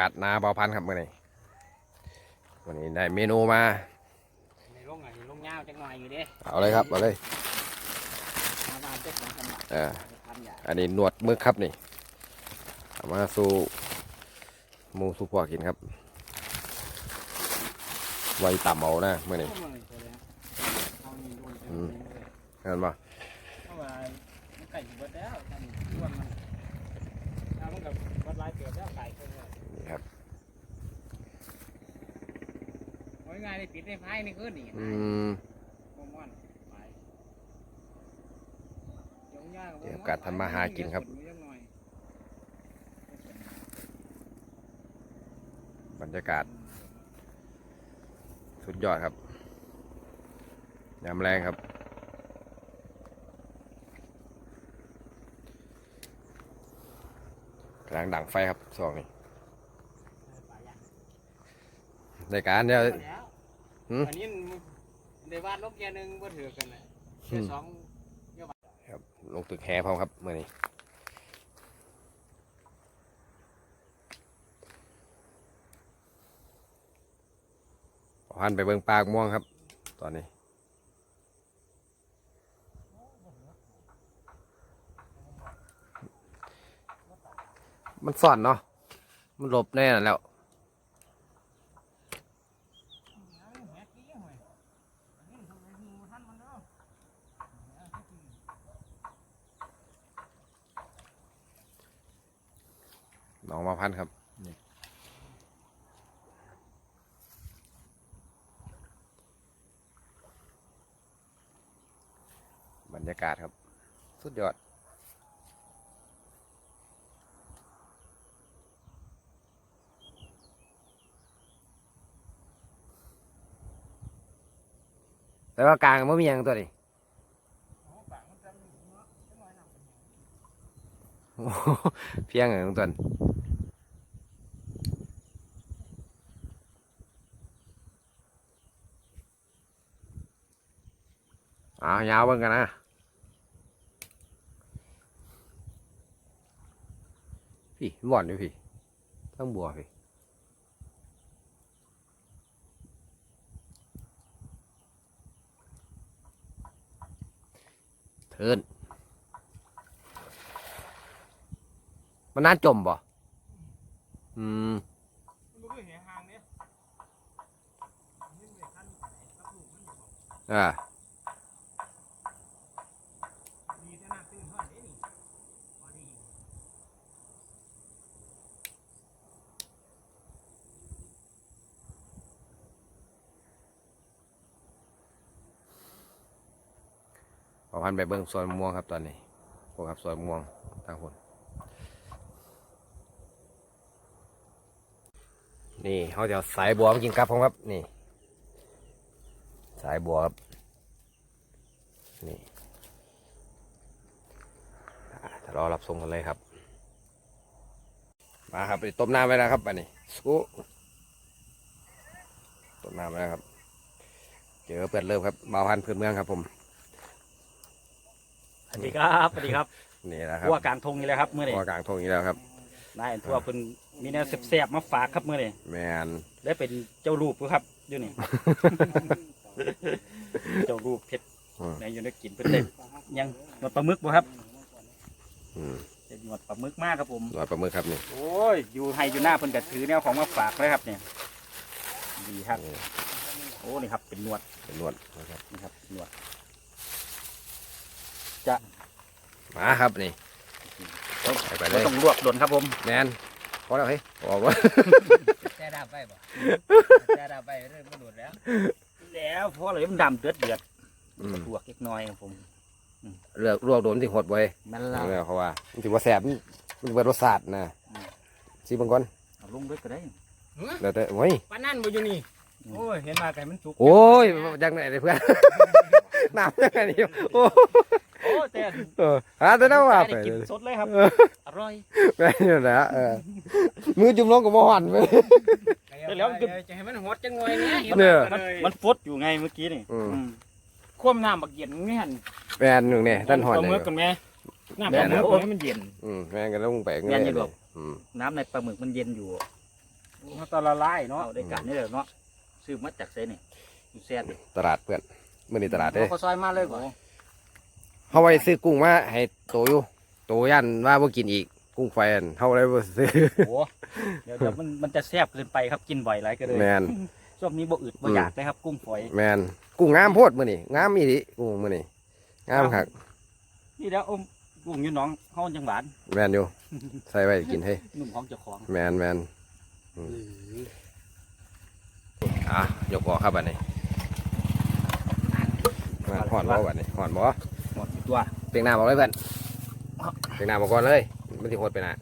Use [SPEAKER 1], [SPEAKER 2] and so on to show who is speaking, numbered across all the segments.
[SPEAKER 1] ากาศนาเบาพันธุ์ครับมื่อนี้วันนี้ได้เมนูมา
[SPEAKER 2] ในลงอะลงยาวจังหน่อยอยู่เด้
[SPEAKER 1] เอาเลยครับเอาเลย
[SPEAKER 2] มาบ้านเจ้าของกันหน่อย
[SPEAKER 1] เออ
[SPEAKER 2] ทำอย่าง
[SPEAKER 1] อันนี้หนวดมึกครับนี่เอามาสู่หมูสู่พวกกินครับ ไว้ต่ำเอานะมื่อนี้
[SPEAKER 2] เข้ามา โอ้ยง่ายเลยปิดในพายนี่ขึ้นนี่
[SPEAKER 1] อืม
[SPEAKER 2] โมม่อนไปยงยาก
[SPEAKER 1] เดี๋ยวกัดทำมาหากินครับ บรรยากาศสุดยอดครับยามแรงครับ กำลังดังไฟครับสองนี่ในการเนี่ย หืม
[SPEAKER 2] อันนี้ในวาดลบเกียร์หนึ่งบ่ถือกันเลยเกียร์สอง
[SPEAKER 1] ครับลงตึกแฮพร้อมครับเมื่อนี้พันไปเบิ่งปลากม่วงครับ ตอนนี้ มันซ่อนเนาะมันหลบแน่นอนแล้ว น้องมา พันครับนี่บรรยากาศครับ สุดยอด แต่ว่ากลางมันมีอย่างตัวนี้โอ้โหเพียงอย่างตัวนี้ เอายาวเบิ่งกันนะพี่บ่อนอยู่พี่ต้องบัวพี่เทินมันน่าจมบ่อืมอ่า พอพันไปเบิ่งสวนม่วงครับตอนนี้พวกครับสวนม่วงทางคนนี่เขาจะสายบัวมากินกับผมครับ นี่ สายบัวครับ นี่จะรอรับส่งกันเลยครับ มาครับไปต้มน้ำไว้นะครับอันนี้สู้ต้มน้ำไว้นะครับ เจอเปิดเริ่มครับบาวพันธุ์พื้นเมืองครับผม
[SPEAKER 2] สวัสดีครับสวัสดีครับ
[SPEAKER 1] นี่นะครับ
[SPEAKER 2] ทั่วกลางทงนี่แหละครับเมื่อนี้
[SPEAKER 1] หัวกลางทงอีกแล้วครับ
[SPEAKER 2] นายทั่วเพิ่นมีแนวแซ่บๆมาฝากครับเมื่อนี้
[SPEAKER 1] แมน
[SPEAKER 2] ได้เป็นเจ้ารูปครับอยู่นี่ เจ้ารูปเพชร
[SPEAKER 1] อืม
[SPEAKER 2] ในอยู่ในกินเพิ่นได้ยังหนวดปลาหมึกบ่ครับ
[SPEAKER 1] อืม
[SPEAKER 2] เป็นหนวดปลาหมึกมากครับผม
[SPEAKER 1] หน่อยปลาหมึกครับนี่
[SPEAKER 2] โอ้ย อยู่ให้อยู่หน้าเพิ่นก็ถือแนวของมาฝากเลยครับเนี่ยดีครับ
[SPEAKER 1] นี่
[SPEAKER 2] โอ้นี่ครับเป็นหนวด
[SPEAKER 1] เป็นนวดนะครับ
[SPEAKER 2] นี่ครับหนวด
[SPEAKER 1] มาครับนี่ไปไปเล
[SPEAKER 2] ไม่
[SPEAKER 1] ย
[SPEAKER 2] ต้องลวกโดนครับผม
[SPEAKER 1] แมนพอแล้วเฮ้ยบอกว่า
[SPEAKER 3] แช่ดาบไปบ่แช่ดาบไปเริ่มกระโดดแล้ว
[SPEAKER 2] แล้วพอเลยมันดำเดือดเดือด
[SPEAKER 1] อืม
[SPEAKER 2] ลวกเล็กน้อยครับผม
[SPEAKER 1] เลือกลวกโดนที่หดไว้
[SPEAKER 2] นั่น
[SPEAKER 1] แล้
[SPEAKER 2] ละ
[SPEAKER 1] วเขาว่ามันถือว่าแสบมันมันเปิดรสชาตินะซีบางคน
[SPEAKER 2] เอาลงด้วยก็ได้
[SPEAKER 1] เดี๋ยวแต่โอ้ย
[SPEAKER 3] ปานนั่นบ่อยู่นี่โอ้ยเห็นมาไก่มันสุก
[SPEAKER 1] โอ้ยยังไงเลยเพื่อนน้ำยังไงนี่โอ้
[SPEAKER 2] โอ้แต่
[SPEAKER 1] เออหาแต่น้ำว่าไป
[SPEAKER 2] ได้กินสดเลยครับ อร่อย
[SPEAKER 1] แม่นี่แหละเออมือจุ่มลงกับมหันไป
[SPEAKER 3] แล้วจะให้มันหดจังหน่อยเนี่ย
[SPEAKER 1] เนี่ย
[SPEAKER 2] มันมันฟดอยู่ไงเมื่อกี้นี่
[SPEAKER 1] อืม
[SPEAKER 2] อืม
[SPEAKER 3] คว่ำน้ำบักเย็นนี่หั่น
[SPEAKER 1] แมนหนึ่งเนี่ยท่านหอน
[SPEAKER 3] ปลา
[SPEAKER 1] เล
[SPEAKER 3] หมึ
[SPEAKER 1] ย
[SPEAKER 3] กกันแม่น้ำ
[SPEAKER 1] แม่
[SPEAKER 3] ปลาหมึ
[SPEAKER 1] นะ
[SPEAKER 3] กให้มันเย็น
[SPEAKER 1] อืมแม่งก็ต้องไป
[SPEAKER 2] แม่นอยู่ดอก
[SPEAKER 1] อืม
[SPEAKER 2] น้ำในปลาหมึกมันเย็นอยู่มันตอนละลายเนาะ
[SPEAKER 3] เอาได้กันนี่แหละเนาะซื้อมาจากเซนี่อยู่แซ่บดิ
[SPEAKER 1] ตลาดเพื่อนมื่อนี้ตลาดเด้
[SPEAKER 2] เขาซอยมาเลยบ่
[SPEAKER 1] เขาไว้ซื้อกุ้งมาให้โตอยู่โตยันว่าบ่กินอีก กุ้งไฟอันเขาเลยบ่ซื้อ
[SPEAKER 3] โอ้เดี๋ยวเดี๋ยวมันมันจะแซ่บเกินไปครับกินบ่อยไรก็เลย
[SPEAKER 1] แมน
[SPEAKER 3] ช่วงนี้บ่อึดบ่อยากเลยครับ กุ้งฝอย
[SPEAKER 1] แมนกุ้งงามโพดมื้อนี้งามอีหลีกุ้งมื้อนี้งามคัก
[SPEAKER 3] นี่แล้วอมกุ้งอยู่หน้องเฮาจังหวาน
[SPEAKER 1] แมนอยู่ ใส่ไว้กินให้
[SPEAKER 3] หนุ่มของเจ้าของ
[SPEAKER 1] แมนแมนอะยกออกครับบัดนี้มาหอนบ่บัดนี้หอนบ่
[SPEAKER 3] ห มดอยู่ตัว
[SPEAKER 1] เปียงน้ำบอกเลยเพื่อนเปียงน้ำบอกก่อนเลยมันสิโหดไปนะ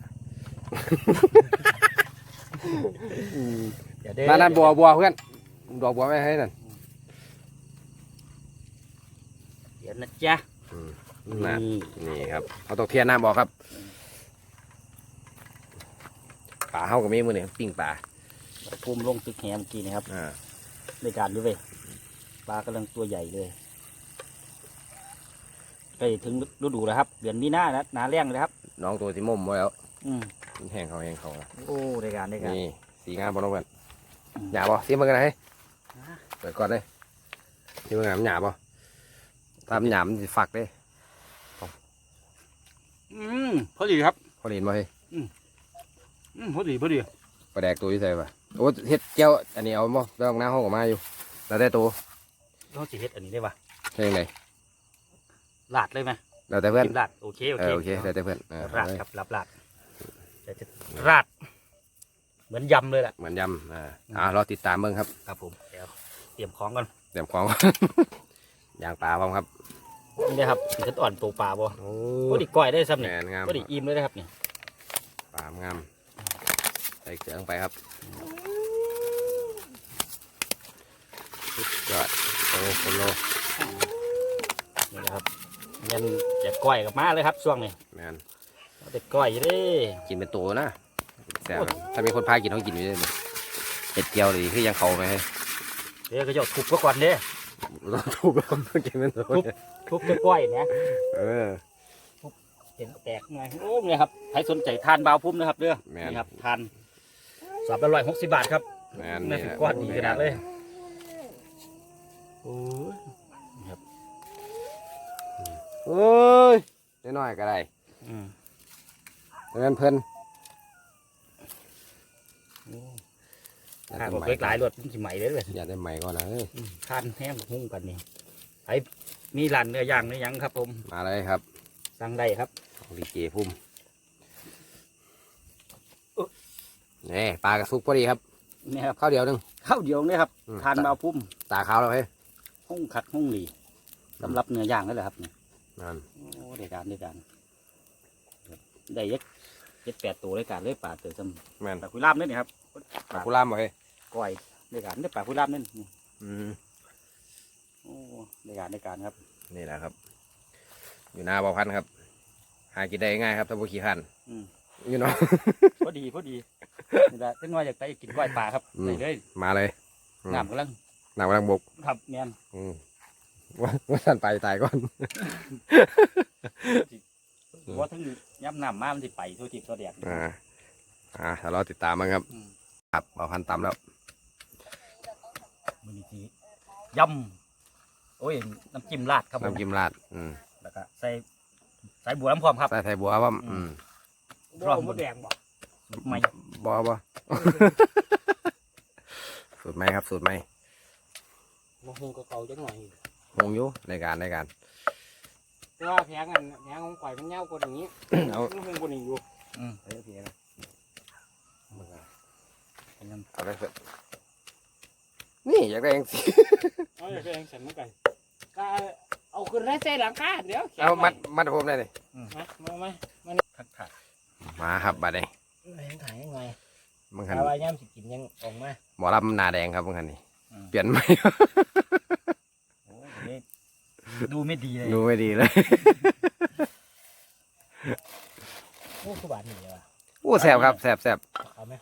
[SPEAKER 3] เดี๋ยวเด้
[SPEAKER 1] นั่นนั่นบัวบัวเพื่อนดอกบัวไม่ให้นั่น
[SPEAKER 3] เดี๋ยวนะจ๊ะ
[SPEAKER 1] นั่น
[SPEAKER 3] นี่
[SPEAKER 1] นี่ครับเขาตกเทียนน้ำบอกครับป่าเฮากับมีมือนี่ปิ้งป่า
[SPEAKER 3] พุ่มลงตึกแหเมื่อกี้นะครับ
[SPEAKER 1] อ่า
[SPEAKER 3] ในการด้วยเว้ยปลากำลังตัวใหญ่เลย ใกล้ถึงฤดูแล้วครับ เดือนมีนาแล้วหนาแรงเลยครับ
[SPEAKER 1] น้องตัวที่มุมไว้แล้ว
[SPEAKER 3] อืม
[SPEAKER 1] แห้งเขาแห้งเขา
[SPEAKER 3] โอ้ในการในการ
[SPEAKER 1] นี่สีงามบ่น้องเพื่อนหยาบ่ซีมันกันไหนเปิดก่อนเลยซีมันงามหยาบ่ถ้ามันหยามันสิฝักเด้
[SPEAKER 3] อืมพอดีครับ
[SPEAKER 1] พอดีเห็นบ่เฮ้ย
[SPEAKER 3] อืมพอดีพอดี
[SPEAKER 1] ปลาแดกตัวอยู่ใส่ป่ะโอ้เฮ็ดเจ้าอันนี้เอาบ่เรื่องหน้าห้องก็มาอยู่แล้วแต่ตัว
[SPEAKER 3] เขาสิเฮ็ดอันนี้ได้ปะ
[SPEAKER 1] ใช่ยังไง
[SPEAKER 3] ลาดเลยไหม
[SPEAKER 1] แล้วแต่เพื่อน
[SPEAKER 3] กินลาดโอเคโอ
[SPEAKER 1] เอ
[SPEAKER 3] เค
[SPEAKER 1] อโอเคแล้วแต่เพื่อนเออ
[SPEAKER 3] ราด
[SPEAKER 1] เอาเลย
[SPEAKER 3] ครับรับลาดแต่จะราด เหมือนยำเลยแหละ
[SPEAKER 1] เหมือนยำอ่าอ่ารอติดตามเบิ่งครับ
[SPEAKER 3] ครับผมเดี๋ยวเตรียมของก่อน
[SPEAKER 1] เตรียมของย่างปลาพร้อมครับ
[SPEAKER 3] นี่นะครับถึงจะอ่อนตัวปลาบ่
[SPEAKER 1] โอ้
[SPEAKER 3] ก็ดิก้อยได้ซ้ำ
[SPEAKER 1] แห
[SPEAKER 3] เนี่ย
[SPEAKER 1] นงาม
[SPEAKER 3] ก็ดิอิ่มเลยนะครับเนี่ย
[SPEAKER 1] ปลางามใส่เกลือลงไปครับสุดยอดโอ้โหโล
[SPEAKER 3] นี่นะครับ ยันจะก้อยกับมาเลยครับช่วงนี้
[SPEAKER 1] แมน
[SPEAKER 3] เอาแต่ก้อยอยู่เด้
[SPEAKER 1] กินเป็นตัวนะแซ่บครับถ้ามีคนพากินต้องกินอยู่ด้วยมั้ยเห็ดเจียวดีคือยังเขาไหมให้
[SPEAKER 3] เดี๋ยวก็จะทุบก็ก่อนเด้
[SPEAKER 1] เราถูกแล้วต้องกินเป็นตัว
[SPEAKER 3] ทุบจะก้อยนะ
[SPEAKER 1] เออ
[SPEAKER 3] เห็นแตกไงโอ้เนี่ยครับใครสนใจทานบาวพุ่มนะครับเด้อ
[SPEAKER 1] แม่น
[SPEAKER 3] นี่ครับทานสอบละร้อยหกสิบบาทครับ
[SPEAKER 1] แมน
[SPEAKER 3] แม่ถึงก้อนดีขนาดเลยโอ้ย
[SPEAKER 1] เอ้ยน้อยๆก็ได้
[SPEAKER 3] อืม
[SPEAKER 1] เพื่อนเพิ่น
[SPEAKER 3] ทานกับเล็กหลายรถมันสิใหม่เลยเลย
[SPEAKER 1] อย่าได้ใหม่ก่อนนะเอ้ย
[SPEAKER 3] อืมทานแห้งหุ้งกันนี่ไอ้มีร้านเนื้อย่างเนื้อหยังครับ ผม
[SPEAKER 1] มาเลยครับ
[SPEAKER 3] สั่งได้ครับ
[SPEAKER 1] ดีเจพุ่มนี่ปลากระซุกพอดีครับ
[SPEAKER 3] นี่ครับ
[SPEAKER 1] ข้าวเดียวหนึง
[SPEAKER 3] ข้าวเดียวเนี่ยครับ
[SPEAKER 1] อืม
[SPEAKER 3] ทานบาวพุ่ม
[SPEAKER 1] ตาขาวแล้วเฮ้ย
[SPEAKER 3] หุ้งขัดหุ้งหลีสำหรับเนื้อย่างนั่นแหละครับเนี่ย
[SPEAKER 1] นั่น
[SPEAKER 3] โอ้ได้การได้การได้เย็ดเย็ดแปดตัวได้การเลยป่าเต๋อจ
[SPEAKER 1] แม่นำ
[SPEAKER 3] ปลาคุยลามเนี่ยนี่ครับ
[SPEAKER 1] ปลากุลามบ่เฮ้ย
[SPEAKER 3] ก้อยได้การได้ปลาคุยลามเนี่ยนี่
[SPEAKER 1] อืม
[SPEAKER 3] โอ้ได้การได้การครับ
[SPEAKER 1] นี่แหละครับ อยู่หน้าบ่อพันธุ์ครับ หากินได้ง่ายครับถ้าบ่ขี้ขัน
[SPEAKER 3] อืม
[SPEAKER 1] อยู่เนาะ
[SPEAKER 3] พอดีพอดีนี่แหละจังน้อยอยากไปกินก้อยปลาครับ
[SPEAKER 1] อืม
[SPEAKER 3] ได้เลย
[SPEAKER 1] มาเลยอืม
[SPEAKER 3] น้ำกำลัง
[SPEAKER 1] หนักกำลังบก
[SPEAKER 3] ครับแมน
[SPEAKER 1] อืม ว่าว่าท่านไปตายก่อนอืม
[SPEAKER 3] ว่าทั้งย้ำน้ำมามันสิไปทั่วทิพย์ทั่วแดด
[SPEAKER 1] อ่า อ่าถ้ารอติดตามมั้งครับ
[SPEAKER 3] อืม
[SPEAKER 1] ครับบ่อพันธุ์ตำแล้ว
[SPEAKER 3] มือนี้ทียำโอ้ยน้ำจิ้มราดครับผม
[SPEAKER 1] น้ำจิ้มราด อืม
[SPEAKER 3] แล้วก็ใส่ใส่บัวน้ำพร้อมครับ
[SPEAKER 1] ใส่ไทยบัวว่าอืม
[SPEAKER 3] รอบ
[SPEAKER 2] หมดแดงบ่
[SPEAKER 3] ไม่
[SPEAKER 1] บ่บ่สูตรไหมครับ สูตรไหม
[SPEAKER 2] มาหุงกับเก่าจังหน่อย
[SPEAKER 1] คงอยู่ในการในการ
[SPEAKER 2] แต่ว่าแพงอันแพงของข่อยมันเงากว่าอย่างนี้
[SPEAKER 1] เอา
[SPEAKER 2] มันหุงกว่านี้อยู่
[SPEAKER 3] อืม
[SPEAKER 1] เอาไปนะ
[SPEAKER 3] เป็นน้ำ
[SPEAKER 1] เอาไปเถอะนี่อยากได้เองสิ
[SPEAKER 2] เอาอย่างเองฉันมันไก่ก็เอาขึ้นได้ใส่หลังคาเดี๋ยวแขน
[SPEAKER 1] เอามัด
[SPEAKER 2] ไว้
[SPEAKER 1] มัดผมได้เลย
[SPEAKER 2] มามามา
[SPEAKER 3] ทักทาย
[SPEAKER 1] มาครับบัดนี้
[SPEAKER 2] เห็นถ่ายยังไง
[SPEAKER 1] มึงคัน
[SPEAKER 2] ถ้าว่าย่ำสิกินยังออกมา
[SPEAKER 1] หมอลำหนาแดงครับมึงคันนี่เปลี่ยนไหม
[SPEAKER 3] โอ้ยเดี๋ยวนี้ ดูไม่ดีเลย
[SPEAKER 1] ดูไม่ดีเลย
[SPEAKER 2] โอ้คือบาดหนีเลยว่ะ
[SPEAKER 1] โอ้แสบครับแสบแสบ
[SPEAKER 2] เอาไหม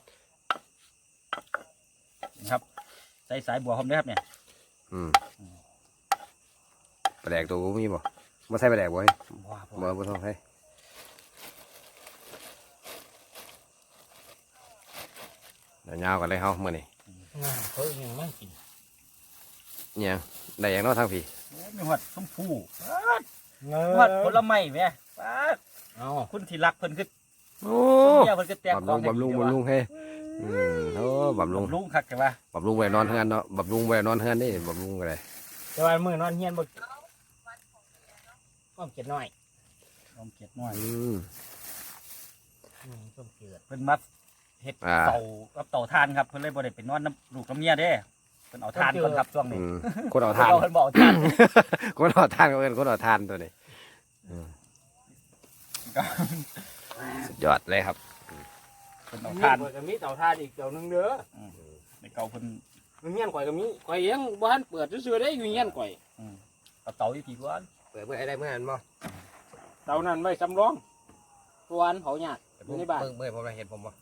[SPEAKER 3] นะครับ ใส่สายบัวผมด้วยครับเนี่ย
[SPEAKER 1] อืมปลาแดกตัวกูมีบ่มาใส่ปลาแดกบ่ให้
[SPEAKER 3] ว้าว
[SPEAKER 1] บ่บ่ต้องให้เดี๋ยวยาวกันเลยเฮามื้อนี้
[SPEAKER 2] น่าเขายังไม่กิน
[SPEAKER 1] อิหยั งได้หยังเนาะทางพี่
[SPEAKER 3] โอ้มีหวัดชมพู
[SPEAKER 2] เง
[SPEAKER 3] หวัดผลไม้แม่ป้าด
[SPEAKER 2] เอา
[SPEAKER 3] คุณที่รักเพิ่นคือ
[SPEAKER 1] โอ้
[SPEAKER 3] เนี่ยเพิ่นก็แตก
[SPEAKER 1] บำรุงบำรุงบำรุงเฮ้อืมโอ้บำรุง
[SPEAKER 3] บำรุงคักใช่ปะ
[SPEAKER 1] บำรุงไว้นอนเฮือนเนาะบำรุงไว้นอนเฮือนนี่บำรุงอะไร
[SPEAKER 2] แต่ว่ามือนอนเฮียนบ่ก้อมเจ็ดน้อย
[SPEAKER 3] ลองเก็ดหน่อย
[SPEAKER 1] อืม
[SPEAKER 2] อืมต้มเกลือ
[SPEAKER 3] เพิ่นมาเฮ็ด
[SPEAKER 1] อ่า
[SPEAKER 3] เตากับเตาถ่านครับเพิ่นเลยบ่ได้ไปนอนน้ำลูกน้ำเมียเด้ เพิ่นเอาถ่านก่อนครับช่วงนี้
[SPEAKER 1] อืมคนเอาทาน
[SPEAKER 3] เพิ่นบอกเอาถ่าน
[SPEAKER 1] คนเอาทานก็เป็นคนเอาทานตัวนี้อืมสุดยอดเลยครับ
[SPEAKER 3] เพิ่นเอา
[SPEAKER 2] มี
[SPEAKER 3] ถ่าน
[SPEAKER 2] ข่อยก็มีเต่าทานอีกเต่าหนึงเด้อ
[SPEAKER 3] ในเก่าเพิ่น
[SPEAKER 2] มันเฮียนข่อยก็มีข่อยยังบ่ทันเปิดซื่อๆได้อยู่เฮียนข่อย
[SPEAKER 3] เอาเตาอีกทีก่อน
[SPEAKER 1] เปิดเมื่อไรได้เมื่อนั้นบ่
[SPEAKER 2] เต่านั้นไว้สำรองตัวอันเผาหยาดอยู่ในบ้าน
[SPEAKER 1] เบิ่งเบิ่งผมเห็นผมบ่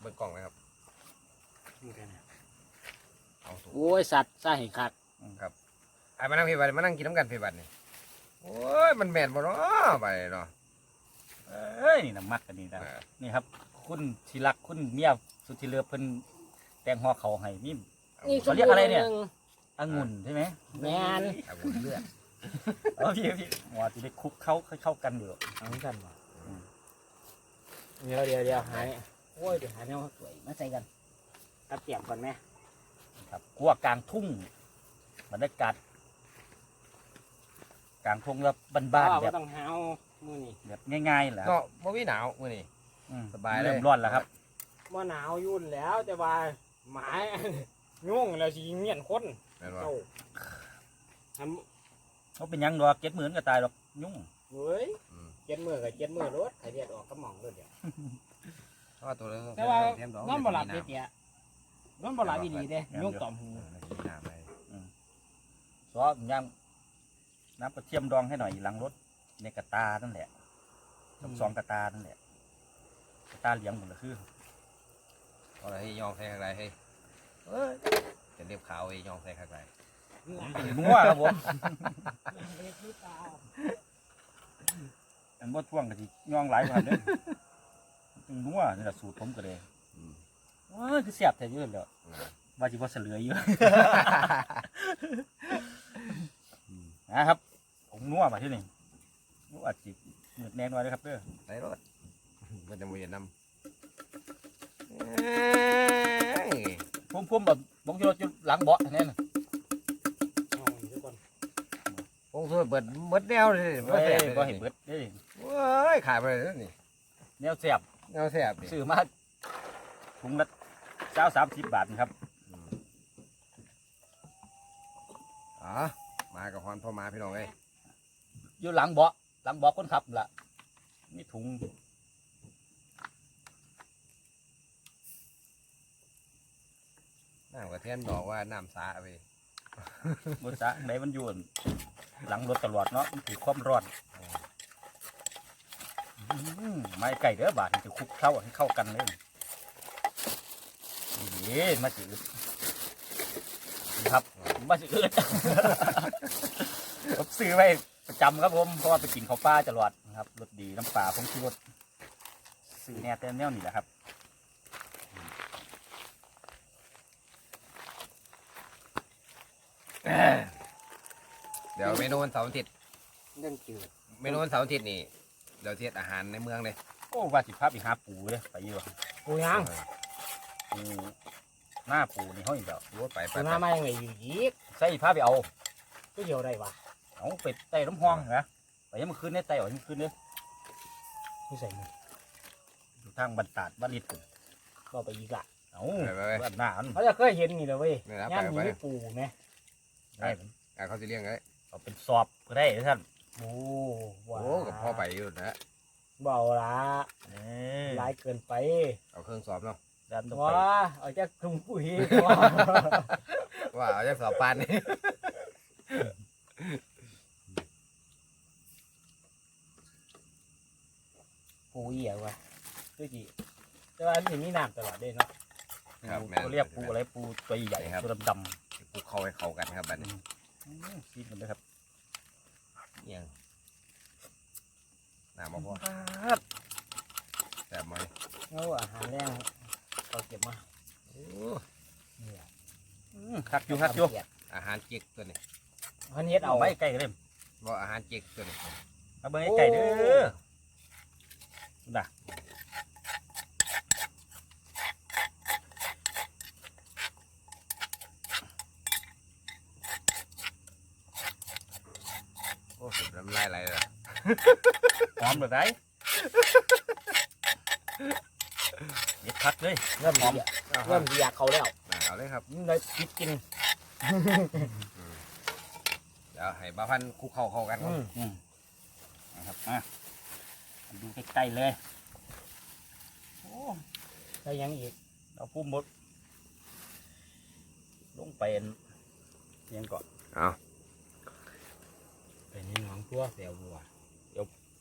[SPEAKER 1] เบิ่งกล่องไหมครับเอาถูก
[SPEAKER 2] โอ้ยสัตว์ซ่าให้คัก
[SPEAKER 1] ไอ้มานั่งพี่บัดมานั่งกินน้ำกันพี่บัดนี่โอ้ยมันแม่นบ่เนาะไปเนาะ
[SPEAKER 3] เอ้ยนี่น้ำมักกันนี่นะ
[SPEAKER 1] เออ
[SPEAKER 3] นี่ครับ คุณที่รักคุณเมียสุดที่เลือเพิ่นแต่งห่อเขาให้นี่
[SPEAKER 2] นี่
[SPEAKER 3] เขาเรียกอะไรเนี่ย
[SPEAKER 2] ชั่วโมงห
[SPEAKER 3] องุ่นใช่ไหม
[SPEAKER 2] แม่น
[SPEAKER 1] เอาบุญเลือด
[SPEAKER 3] เอาพี่พี่หัวจะได้คลุกเข้าเข้ากันอยู่
[SPEAKER 2] เอากันบ่เดี๋ยวเดี๋ยวเดี๋ยวหาเนี่ยโอ้ยเดี๋ยวหาเนี่ยสวยมาใส่กันตัดเตรียมก่อนไหม
[SPEAKER 3] ครับกัวกลางทุ่งบรรยากาศกลางทุ่งแล้วบ้านๆ
[SPEAKER 2] อ๋อ
[SPEAKER 3] แบบ
[SPEAKER 2] ต้องหามือนี่
[SPEAKER 3] แบบง่ายๆแหละ
[SPEAKER 1] เนาะบ่มีหนาวมื้อนี้
[SPEAKER 3] อืม
[SPEAKER 1] สบายเลย
[SPEAKER 3] เริ่มร้อนแล้วครับ
[SPEAKER 2] ว่าหนาวยุ่นแล้วแต่ว่าหมาย ยุ่งแล้วสิเงียนคน
[SPEAKER 1] แม่นบ่
[SPEAKER 2] เจ้าท
[SPEAKER 3] เขาเป็นหยังดอกเก็ดหมื่นก็ตายดอกยุ่งำ
[SPEAKER 2] เฮ้ย
[SPEAKER 1] อืม
[SPEAKER 2] เจ็ดมือกับเจ็ดมือรถไข่เดียดออกกระหม่องรถเดียว
[SPEAKER 1] เพราะว่าตัวเรื่อง
[SPEAKER 2] แต่ว่า
[SPEAKER 1] เทียมดอก
[SPEAKER 2] นอนบ่หลับเตี้ย ๆนอนบ่หลับอีหลีเด้ยุ่งต่อมหู
[SPEAKER 1] เออมันกินน้ำไป
[SPEAKER 3] ซอสย่างน้ำกระเทียมดองให้หน่อยหลังรถในกระตานั่นแหละทั้งสองกระตานั่นแหละกระตาเหลียงหมดเลยคือ
[SPEAKER 1] เอาอะไรให้ยองใส่ข้างในให้เอ้ยจะเรียบขาวไอ้ยองใส่ข้างใน
[SPEAKER 3] นัวครับผมอันบ่ท่วงก็สิย่องหลายกว่าเด้อนัวนี่แหละสูตรผมก็เลย
[SPEAKER 1] อืม
[SPEAKER 3] ว้าคือเสียบแต่เยอะแล้วว่าสิบ่เสลือเยอะ
[SPEAKER 1] อืม
[SPEAKER 3] นะครับ ผมนัวมาที่นี่นัวอาจจิเหนืดแน่นอนเลยครับเด้อ
[SPEAKER 1] ใส่รถมันจะมือเย็นน้ำเอ้ย
[SPEAKER 3] พุ่มๆแบบบงที่รถอยู่หลังเบาะแน่นอน
[SPEAKER 2] เอาอีกสักคน
[SPEAKER 1] วงสุดเบิดเบิดแนวเลย
[SPEAKER 3] บ่
[SPEAKER 1] แซ่บ
[SPEAKER 3] เห็น
[SPEAKER 1] ลย
[SPEAKER 3] บ่เห็นเบิดเด้
[SPEAKER 1] เว้ยขายไปเลยนี่
[SPEAKER 3] แนวเสียบ
[SPEAKER 1] แนวแซ่บดิ
[SPEAKER 3] ซื้อมาถุงละ เจ้าสามสิบบาทนะครับ
[SPEAKER 1] อืมอ๋อมากับฮอนพ่อมาพี่น้องเอ้ย
[SPEAKER 3] อยู่หลังเบาะหลังเบาะคนขับล่ะมีถุง
[SPEAKER 1] น้ำกระเทียนบอกว่าน้ำสาไป
[SPEAKER 3] บริษัทไหนมันอยู่หลังรถตลอดเนาะมันถือความร้อนอืมไม้ไก่เด้อบาทมันจะคลุกเข้าให้เข้ากันเลย นี่มาจืดครับมาจืดผมซื้อไว้ประจำครับผมเพราะว่าไปกินข้าวปลาตลอดนะครับรสดีน้ำปลาผมคิดรสซื้อแน่เต็มแนวนี่แหละครับ
[SPEAKER 1] เดี๋ยวเมนูวันเสาร์อาทิตย์
[SPEAKER 2] เรื่องจืด
[SPEAKER 1] เมนูวันเสาร์อาทิตย์นี่เดี๋ยวเทียดอาหารในเมืองเลย
[SPEAKER 3] โอ้ว่าสิพาไปหาปูเลยไปอยู่
[SPEAKER 2] ปูยัง
[SPEAKER 3] ปู หน้าปูนี่เขาอีกแล้ว
[SPEAKER 1] โอ้ไปไป
[SPEAKER 2] ปู
[SPEAKER 1] ไป
[SPEAKER 2] หน้ามายังไงอยู่ยีก
[SPEAKER 3] ใส่พาไปเอา
[SPEAKER 2] ก็เดียวได้วะ
[SPEAKER 3] เอาเป็ดไต่น้ำห้องนะไปยังมันคืนเนี่ยไต่เอายังมันคืนเนี่ย
[SPEAKER 2] ไม่ใส่มือ
[SPEAKER 3] อยู่ทางบันตาดบ้านลิดปุ่น
[SPEAKER 2] ก็ไปอีกละ
[SPEAKER 3] เอา
[SPEAKER 1] ไปไปไป
[SPEAKER 3] บ้านหน้าอัน
[SPEAKER 2] เขาจะเคยเห็นนี่เลยเว้ย
[SPEAKER 1] นี่นะ
[SPEAKER 2] ย่าน
[SPEAKER 1] ไป
[SPEAKER 2] นี้
[SPEAKER 1] ไป
[SPEAKER 2] ไม่ปูไหม
[SPEAKER 3] ได้มัน
[SPEAKER 1] อะเขาจะเลี้ยงไง
[SPEAKER 3] เอาเป็นสอบก็ได้ท่าน
[SPEAKER 2] โอ้
[SPEAKER 1] โอ้
[SPEAKER 2] ว้า
[SPEAKER 1] กับพ่อไปอยู่นะ
[SPEAKER 2] เบาละ
[SPEAKER 3] เอ้ย
[SPEAKER 2] ร้ายเกินไป
[SPEAKER 1] เอาเครื่องสอบเนาะ
[SPEAKER 3] ด้านต้อง
[SPEAKER 2] ว้า
[SPEAKER 3] ไป
[SPEAKER 2] เอาจากถุงปุ๋ยว้า
[SPEAKER 1] ว่าเอาจะสอบปานนี่
[SPEAKER 2] ปูเหี้ยวะคือจีแต่ว่าอันนี้มีน้ำตลอดเลยเนาะ
[SPEAKER 1] ครับแม่น
[SPEAKER 3] เขาเรียกปูอะไรปูตัวใหญ่
[SPEAKER 1] ครับ
[SPEAKER 3] ตัวดำ
[SPEAKER 1] ปลูกเข้าให้เข้ากันครับบัดนี้
[SPEAKER 3] ๆอืมคิดมันเลยครับ
[SPEAKER 1] เอียงน้ำมาพอแต่บไหม
[SPEAKER 2] เอาอาหารแรงเขาเก็บมา
[SPEAKER 3] คักอยู่คักอยู่
[SPEAKER 1] อาหารจิกตัวนี้
[SPEAKER 2] เพิ่นเฮ็ด
[SPEAKER 3] เอา
[SPEAKER 2] เอา
[SPEAKER 3] ไว้ใกล้เลย
[SPEAKER 1] บ่อาหารจิกตัวนี้
[SPEAKER 3] เอาเบิ่งใกล้ๆเด้อน่ะ
[SPEAKER 1] โอ้สุดน้ำลายไหลเลย
[SPEAKER 3] หอมแบบไหนเด็ดคักเลย
[SPEAKER 2] เริ่ม
[SPEAKER 3] หอม
[SPEAKER 2] สิเริ่มสิอยากเขาแล้ว
[SPEAKER 1] อ่า เอาเลยครับ
[SPEAKER 2] มันได้คิดกิน
[SPEAKER 1] เดี๋ยวให้บ้าพันธุ์คุกเข้าเข้ากันก่อน
[SPEAKER 3] อืมนะครับอะดูใกล้ๆเลยโอ้
[SPEAKER 2] แล้วยังอีก
[SPEAKER 3] เราพุ่มมดลงไปอันยังก่อน
[SPEAKER 1] เอา
[SPEAKER 2] เป็นนี่น้องตัวเสียวบัว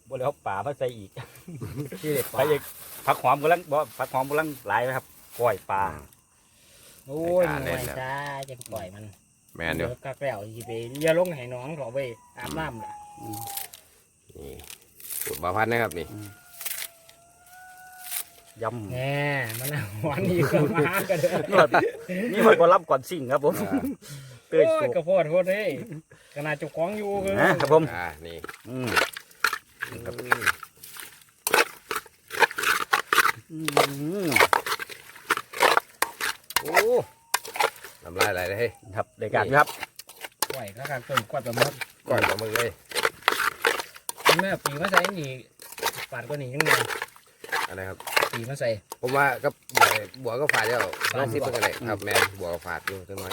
[SPEAKER 3] บ่แล้วป่ามาใส่อีก
[SPEAKER 2] ที่เด็ด
[SPEAKER 3] ไปอีกผักหอมกำลังบ่ผักหอมกำลังหลายไหมครับก้อยปลา
[SPEAKER 2] โอ้ยหน่อยจ้าจะปล่อยมัน
[SPEAKER 1] แมนอยู่
[SPEAKER 2] เดี๋ยวกักแล้วสิไปเลียลงให้น้องเขาไปอาบน้ำล่ะ
[SPEAKER 1] นี่สูตรบ้าพันธุ์นะครับนี่
[SPEAKER 3] ยำ
[SPEAKER 2] แน่มันน่ะหวานดีกว่ามาก็เด้อ
[SPEAKER 3] นี่มันนี่มันบอลรับก่อนสิ่งครับผม
[SPEAKER 1] อ่า
[SPEAKER 3] เต้ย
[SPEAKER 2] โอ้
[SPEAKER 3] สุ
[SPEAKER 2] ย
[SPEAKER 3] ก
[SPEAKER 2] กระโพดโพดเฮ้ยขนาดเจุกของอยู่ก็
[SPEAKER 3] นะครับผม
[SPEAKER 1] อ่านี่
[SPEAKER 3] อืมครับอืม
[SPEAKER 1] โอ้น้ำลายไหลเลยเฮ้ย
[SPEAKER 3] ครับรายการอยู่ครับ
[SPEAKER 2] ปล่อยแล้วกันต้นกวาดประมาณ
[SPEAKER 1] ก่อนกับมึงเลย
[SPEAKER 2] แม่ปีมาใส่นี่ปาดก็หนียังไง
[SPEAKER 1] อะไรครับ
[SPEAKER 2] ปีมาใส่
[SPEAKER 1] ผมว่าก็บัวบัวก็ฝาดแล้ว
[SPEAKER 2] ฝาด
[SPEAKER 1] ลองซิป
[SPEAKER 2] บัว
[SPEAKER 1] เพิ่งกันเลยครับแมนบัวก็ฝาดอยู่จังหน่อย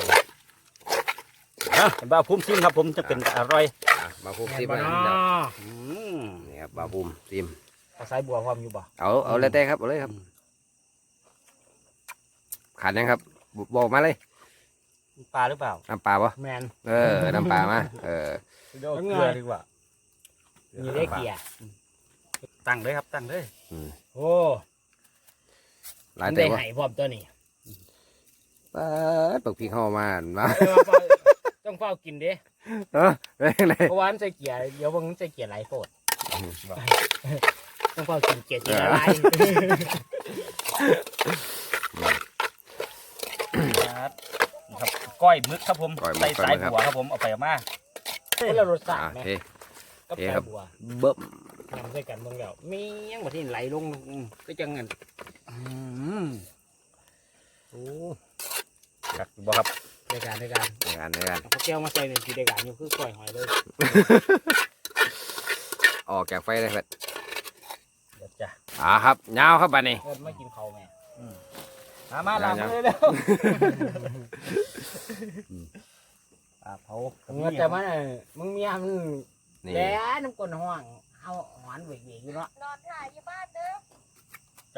[SPEAKER 3] อะเห็นบ่าวพุ่มซิมครับผมจะเป็นอร่อย
[SPEAKER 1] อะมาพูด
[SPEAKER 2] แม่
[SPEAKER 1] ซิ
[SPEAKER 2] น
[SPEAKER 1] ป
[SPEAKER 2] บ่
[SPEAKER 1] กัน
[SPEAKER 2] เนา
[SPEAKER 1] เดี๋ยวะ
[SPEAKER 3] อืม
[SPEAKER 1] นี่ครับบาบูมซิม
[SPEAKER 2] เอาสายบัวพร้อมอยู่บ่
[SPEAKER 1] เอาเอาเลยแต่ครับเอาเลยครับ ขาดยังครับบบอกมาเลย
[SPEAKER 3] ปลาหรือเปล่า
[SPEAKER 1] น้ำปลาปะ
[SPEAKER 2] แมน
[SPEAKER 1] เออน้ำปลามาเออ
[SPEAKER 3] เกลือดีกว่า
[SPEAKER 2] มีได้เกียร์
[SPEAKER 3] ตั้งเลยครับตั้งเลย
[SPEAKER 1] อืม
[SPEAKER 2] โอ้
[SPEAKER 1] หลาย
[SPEAKER 2] มัน
[SPEAKER 1] แต่
[SPEAKER 2] ได้
[SPEAKER 1] ว่า
[SPEAKER 2] ไห้พร้อมตัวนี้
[SPEAKER 1] ป้าดปักพริกเข้ามาหั่นมา
[SPEAKER 2] เออเฝ้าต้องเฝ้ากินเด้
[SPEAKER 1] เออเป็นไง
[SPEAKER 2] เพราะว่ามันใส่เกียร์เดี๋ยวมันใส่เกียร์ไหลโปดต้องเฝ้ากินเกียร์ทีละลาย
[SPEAKER 3] ครับครับก้อยมึกครับผมใส่สายหัวครับผมเอาไปเอามา
[SPEAKER 2] คนละรสชา
[SPEAKER 1] อะ
[SPEAKER 2] ติไหม
[SPEAKER 1] เฮ้
[SPEAKER 2] กับ
[SPEAKER 1] เอ๊ะ
[SPEAKER 2] สา
[SPEAKER 1] ครั
[SPEAKER 2] ย
[SPEAKER 1] บ
[SPEAKER 2] บัว
[SPEAKER 1] เบิ้ม
[SPEAKER 2] นำใส่กันเบิ่งแล้วมียังบ่ที่ไหลลงอืมก็จังงั้น
[SPEAKER 3] อืม
[SPEAKER 2] โอ้
[SPEAKER 3] ครับบ่ครับ
[SPEAKER 2] ได้การได้การ
[SPEAKER 1] ในการในการ
[SPEAKER 2] เอาแก้วมาใส่หนึ่งทีได้การอยู่คือก้อยหอยเลย
[SPEAKER 1] ออกจากไฟเลยครับ
[SPEAKER 3] เดี๋ยวจ้ะ
[SPEAKER 1] อ่าครับยาวครับบัดนี้
[SPEAKER 2] เพิ่นไม่กินข้าวแม่
[SPEAKER 3] มามาล้าง
[SPEAKER 1] ยัง
[SPEAKER 3] มือแล้วปลาเผา
[SPEAKER 2] มึงว่าแต่มันน่ะมึงเมียมัน
[SPEAKER 1] นี่
[SPEAKER 2] แล้น้ำก้นห้องเอาหวานเวกๆอยู่เนาะ
[SPEAKER 4] นอนถ่ายอยู่บ้านเด้อ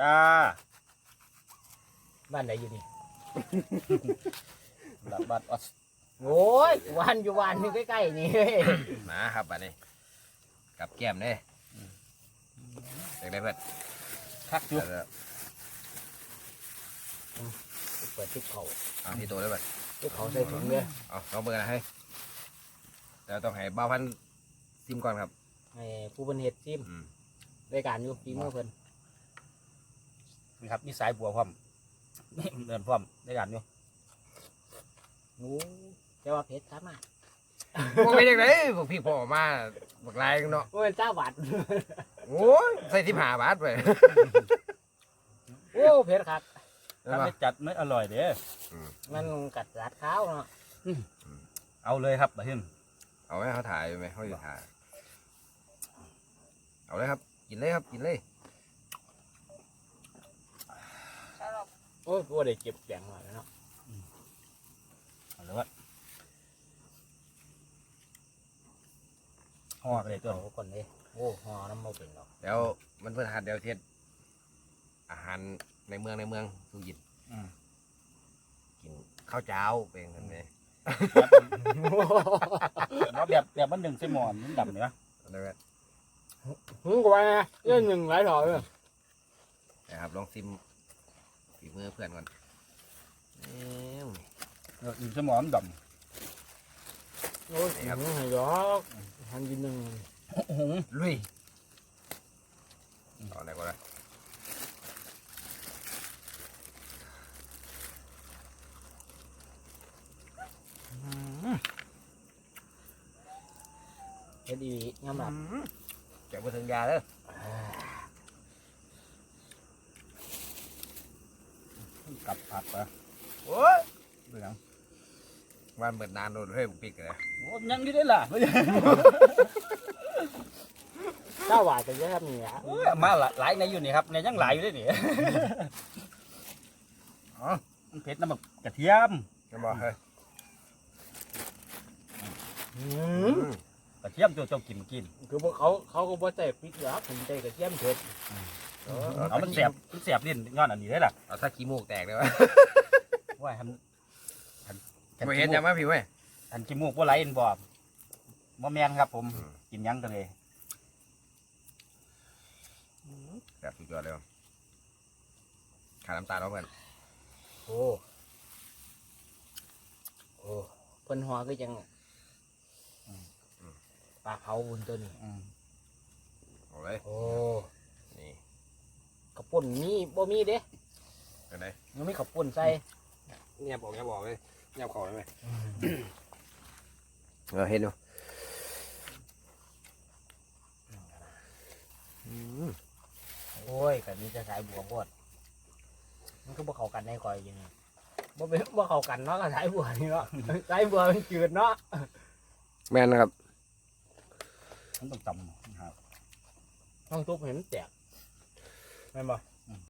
[SPEAKER 3] จ้า
[SPEAKER 2] บ้านไหนอยู่นี่
[SPEAKER 3] หลับบัดออส
[SPEAKER 2] โอ้ยวันอยู่วันนี่ใกล้ๆนี่เฮ้ย
[SPEAKER 1] มาครับบัดนี้กับแก้มเด้อยากได้เพื่อน
[SPEAKER 3] คักอยู่
[SPEAKER 1] เดี๋ยว
[SPEAKER 2] เปิดติ๊กเขา
[SPEAKER 1] เอาที่ตัวได้เพื่อน
[SPEAKER 2] ติ๊กเขาใส่ถุงเลย
[SPEAKER 1] เอาลองเบอร์นะให้แต่ต้องให้บ้าพันธุ์ซิมก่อนครับ
[SPEAKER 2] ให้ผู้เป็นเห็ดซิม
[SPEAKER 1] อืม
[SPEAKER 2] ได้การอยู่ฝีมือเพิ่น
[SPEAKER 3] นี่ครับนี่สายบัวพร้อมนี่เดินพร้อมได้กันอยู่
[SPEAKER 2] โอ้แต่ว่าเผ็ดสามารถ
[SPEAKER 1] พวกเป็นยังไงพวกพี่พ่อมาบักลายกันเนาะ
[SPEAKER 2] โอ้ยเจ้าบาท
[SPEAKER 1] โอ้ยใส่สิบห้าบาทไป
[SPEAKER 2] โอ้เผ็ดครับ
[SPEAKER 3] ถ้าไม่จัดไม่อร่อยเด้อ
[SPEAKER 2] มันกัดรัดเท้าวเนาะ
[SPEAKER 3] เอาเลยครับบัดนี้
[SPEAKER 1] เอาไหมเขาถ่ายไหมเขาจะถ่าย เอาเลยครับ กินเลยครับ กินเลย
[SPEAKER 2] โอ้ยกูได้เก็บแกงมาแล้วเนาะ
[SPEAKER 3] เอาเลยว่าห่อไปเลยตัว
[SPEAKER 2] โอ้ก่อนเลยโอ้ห่อน้ำมันเป็นดอก
[SPEAKER 1] เดี๋ยวมันเพิ่นหัดเดี๋ยวเทศอาหาร ในเมืองในเมืองสุยิน
[SPEAKER 3] อืม
[SPEAKER 1] กินข้าวเจ้าเป็นกันไหม
[SPEAKER 3] เอาแบบแบบมันหนึ่งใส่หมอนมันดำเนี่ย
[SPEAKER 1] เอาเลยครับ
[SPEAKER 2] หึงกว่านะเรื่องหนึ่งหลายถอยเลย
[SPEAKER 1] นะครับลองซิมฝีมือเพื่อนก่อนเอ้ว
[SPEAKER 3] หนึ่งใส่หมอนด
[SPEAKER 2] โอ้ยหึงให้ดอกหันกินหนึ่งำ
[SPEAKER 3] โอ้โห
[SPEAKER 1] ลุยต่อไหนก็ได้
[SPEAKER 2] เฮ็ดดีงามหลับ
[SPEAKER 3] แกะบ่ถึงยาเด้อกับผัดปะโอ้ยเบื่อ
[SPEAKER 1] วันเปิดนานโดนเฮ้ยบุกปิกเลย
[SPEAKER 3] โอ้ยยังอยู่ได้ล่ะ
[SPEAKER 2] เจ้าหวานจะเยอะครับนี่อะ
[SPEAKER 3] โอ้ยมาหลายหลายในอยู่นี่ครับในยังหลายอยู่ด้วยนี่อ๋อมันเผ็ดน้ำมันกระเทียม
[SPEAKER 1] จะบอกเฮ้ย
[SPEAKER 3] กระเทียมตัวเจ้ากินกิน
[SPEAKER 2] คือพวกเขาเขาก็บ่ใส่พริกหรอกผมใส่กระเทียมเผ็ด
[SPEAKER 3] เอามันเสียบมันเสียบลิ้นย้อนอันนี้ได้ล่ะ
[SPEAKER 1] เอาถ้าขี้มูกแตกเลยวะ
[SPEAKER 3] ว่าทำ
[SPEAKER 1] ไม่เห็นยังไหมพี่เว้ย
[SPEAKER 3] ทันกิมูกว่าไหลอินบ่บ่แมนครับ ผม
[SPEAKER 1] อืม
[SPEAKER 3] กินหยังกันเลย
[SPEAKER 1] แบบสุดยอดเลยว่ะขาน้ำตาลเอาเพื่อน
[SPEAKER 2] โอ้โอ้เพิ่นหัวก็ยัง ปลาเผาบุญตัวนี้
[SPEAKER 3] อืม
[SPEAKER 1] เอาเลย
[SPEAKER 2] โอ้
[SPEAKER 1] นี่
[SPEAKER 2] กระปุ่นมีบ่มีเด้
[SPEAKER 1] เป็นไง
[SPEAKER 2] ยังมีกระปุ่นใส่
[SPEAKER 1] เงียบบอกเงียบบอกเลยเงียบขอได้ไหมเออเห็นอยู่
[SPEAKER 2] โอ้ยกันนี้จะสายบัวโคตรมันก็บ่เข้ากันในก่อยอยังนี้บ่เป็นบ่เข้ากันเนาะกับสายบัวนี่เนาะสายบัวมันจืดเนาะ
[SPEAKER 1] แม่นนะครับ
[SPEAKER 3] มันต้องจำครับ
[SPEAKER 2] ต้องทุบเห็นแตกแม่นบ่